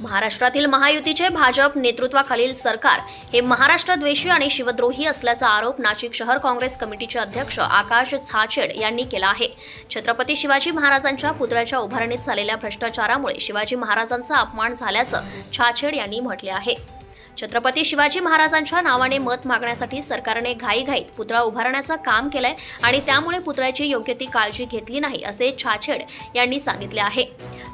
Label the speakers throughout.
Speaker 1: महाराष्ट्रातील महायुतीचे भाजप नेतृत्वाखालील सरकार हे महाराष्ट्रद्वेषी आणि शिवद्रोही असल्याचा आरोप नाशिक शहर काँग्रेस कमिटीचे अध्यक्ष आकाश छाछेड यांनी केला आहे. छत्रपती शिवाजी महाराजांच्या पुतळ्याच्या उभारणीत झालेल्या भ्रष्टाचारामुळे शिवाजी महाराजांचा अपमान झाल्याचं छाछेड यांनी म्हटले आहे. छत्रपती शिवाजी महाराजांच्या नावाने मत मागण्यासाठी सरकारने घाईघाईत पुतळा उभारण्याचं काम केलंय आणि त्यामुळे पुतळ्याची योग्य ती काळजी घेतली नाही असे छाछेड यांनी सांगितले आहे.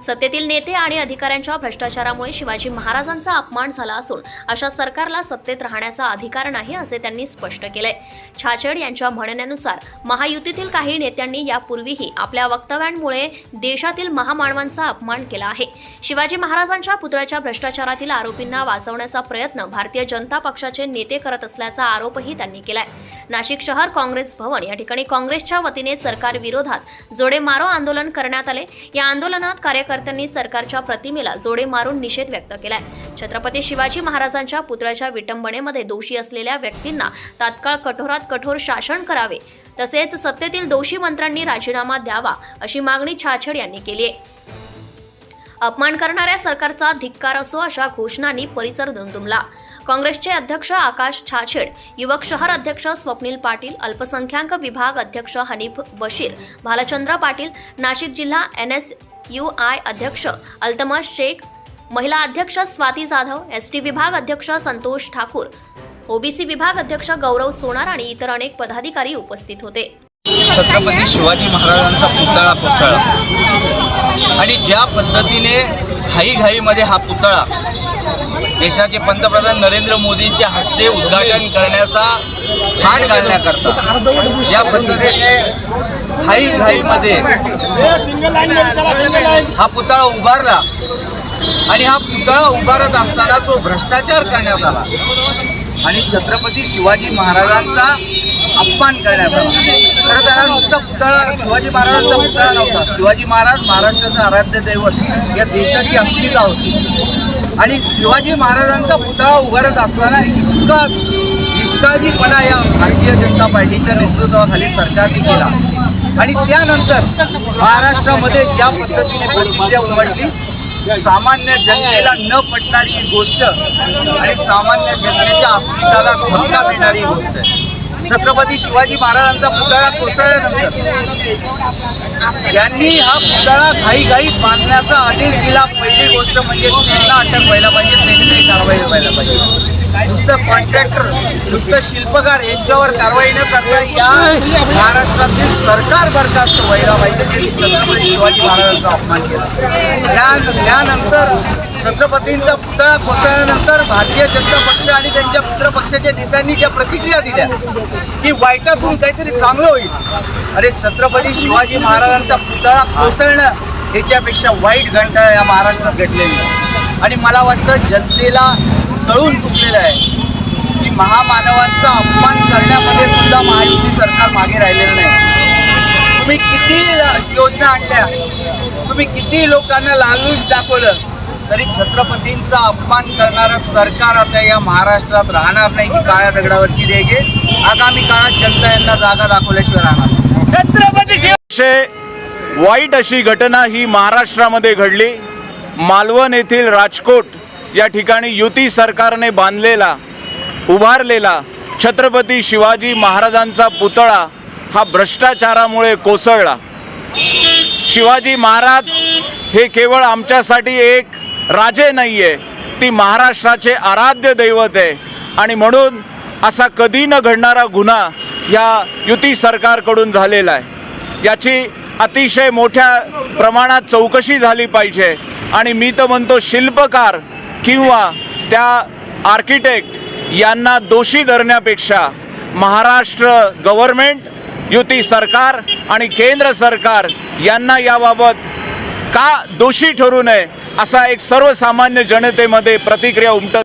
Speaker 1: सत्तेतील नेते आणि अधिकाऱ्यांच्या भ्रष्टाचारामुळे शिवाजी महाराजांचा अपमान झाला असून अशा सरकारला सत्तेत राहण्याचा अधिकार नाही असे त्यांनी स्पष्ट केलंय छाछेड यांच्या म्हणण्यानुसार महायुतीतील काही नेत्यांनी यापूर्वीही आपल्या वक्तव्यांमुळे देशातील महामानवांचा अपमान केला आहे. शिवाजी महाराजांच्या पुतळ्याच्या भ्रष्टाचारातील आरोपींना वाचवण्याचा प्रयत्न भारतीय जनता पक्षाचे नेते करत असल्याचा आरोपही त्यांनी केलाय. नाशिक शहर काँग्रेस भवन. या ठिकाणी काँग्रेसच्या वतीने सरकार विरोधात जोडे मारो आंदोलन करण्यात आले. या आंदोलनात कार्यकर्त्यांनी सरकारच्या प्रतिमेला जोडे मारून निषेध व्यक्त केलाय. छत्रपती शिवाजी महाराजांच्या पुतळ्याच्या विटंबनेमध्ये दोषी असलेल्या व्यक्तींना तात्काळ कठोरात कठोर शासन करावे. तसेच सत्तेतील दोषी मंत्र्यांनी राजीनामा द्यावा अशी मागणी छाछड यांनी केली आहे अपमान करणाऱ्या सरकारचा धिक्कार असो अशा घोषणांनी परिसर दुमदुमला काँग्रेसचे अध्यक्ष आकाश छाछेड युवक शहर अध्यक्ष स्वप्नील पाटील अल्पसंख्याक विभाग अध्यक्ष हनीफ बशीर भालचंद्र पाटील नाशिक जिल्हा एन एस यू आय अध्यक्ष अल्तमा शेख महिला अध्यक्ष स्वाती जाधव एस टी विभाग अध्यक्ष संतोष ठाकूर ओबीसी विभाग अध्यक्ष गौरव सोनार आणि इतर अनेक पदाधिकारी उपस्थित होते.
Speaker 2: छत्रपती शिवाजी महाराजांचा पुतळा कोसळला. आणि ज्या पद्धतीने घाईघाईमध्ये हा पुतळा देशाचे पंतप्रधान नरेंद्र मोदींच्या हस्ते उद्घाटन करण्याचा हाट घालण्याकरता ज्या पद्धतीने घाईघाईमध्ये हा पुतळा उभारला आणि हा पुतळा उभारत असताना जो भ्रष्टाचार करण्यात आला. आणि छत्रपती शिवाजी महाराजांचा अपमान करण्यात आला. खरं तर हा नुसता पुतळा शिवाजी महाराजांचा पुतळा नव्हता. शिवाजी महाराज महाराष्ट्राचं आराध्य दैवत या देशाची अस्मिता होती. आणि शिवाजी महाराजांचा पुतळा उभारत असताना इतका निष्काळजीपणा या भारतीय जनता पार्टीच्या नेतृत्वाखाली सरकारने केला. आणि त्यानंतर महाराष्ट्रामध्ये ज्या पद्धतीने प्रतिक्रिया उमटली सामान्य जनतेला न पटणारी ही गोष्ट आणि सामान्य जनतेच्या अस्मिताला धक्का देणारी ही गोष्ट आहे. छत्रपती शिवाजी महाराजांचा पुतळा कोसळल्यानंतर यांनी हा पुतळा घाईघाईत बांधण्याचा आदेश दिला पहिली गोष्ट म्हणजे त्यांना अटक व्हायला पाहिजे त्यांनी काही कारवाई व्हायला पाहिजे. नुसतं कॉन्ट्रॅक्टर नुसतं शिल्पकार यांच्यावर कारवाई न करता या महाराष्ट्रातील सरकार बरखास्त व्हायला पाहिजे त्यांनी छत्रपती शिवाजी महाराजांचा अपमान केला. त्यानंतर छत्रपतींचा पुतळा कोसळल्यानंतर भारतीय जनता पक्ष आणि त्यांच्या मित्रपक्षाच्या नेत्यांनी ज्या प्रतिक्रिया दिल्या की वाईटातून काहीतरी चांगलं होईल. अरे छत्रपती शिवाजी महाराजांचा पुतळा कोसळणं ह्याच्यापेक्षा वाईट घंटा या महाराष्ट्रात घडलेली आहे. आणि मला वाटतं जनतेला कळून चुकलेलं आहे की महामानवांचा अपमान करण्यामध्ये सुद्धा महायुती सरकार मागे राहिलेलं नाही. तुम्ही किती योजना आणल्या तुम्ही किती लोकांना लालूच दाखवलं तरी छत्रपतींचा अपमान करणारं सरकार आता या महाराष्ट्रात राहणार नाही ही काळ्या दगडावरची रेग आहे. आगामी काळात जनता यांना जागा दाखवल्याशिवाय राहणार.
Speaker 3: छत्रपती
Speaker 4: वाईट अशी घटना ही महाराष्ट्रामध्ये घडली. मालवण येथील राजकोट या ठिकाणी युती सरकारने बांधलेला उभारलेला छत्रपती शिवाजी महाराजांचा पुतळा हा भ्रष्टाचारामुळे कोसळला. शिवाजी महाराज हे केवळ आमच्यासाठी एक राजे नाही आहे ती महाराष्ट्राचे आराध्य दैवत आहे. आणि म्हणून असा कधी न घडणारा गुन्हा या युती सरकारकडून झालेला आहे. याची अतिशय मोठ्या प्रमाणात चौकशी झाली पाहिजे. आणि मी तर म्हणतो शिल्पकार किंवा त्या आर्किटेक्ट यांना दोषी धरण्यापेक्षा महाराष्ट्र गव्हर्मेंट युती सरकार आणि केंद्र सरकार यांना याबाबत का दोषी ठरू नये असा एक सर्वसामान्य जनतेमध्ये प्रतिक्रिया उमटत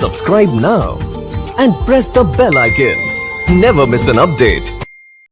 Speaker 5: subscribe now and press the bell icon never miss an update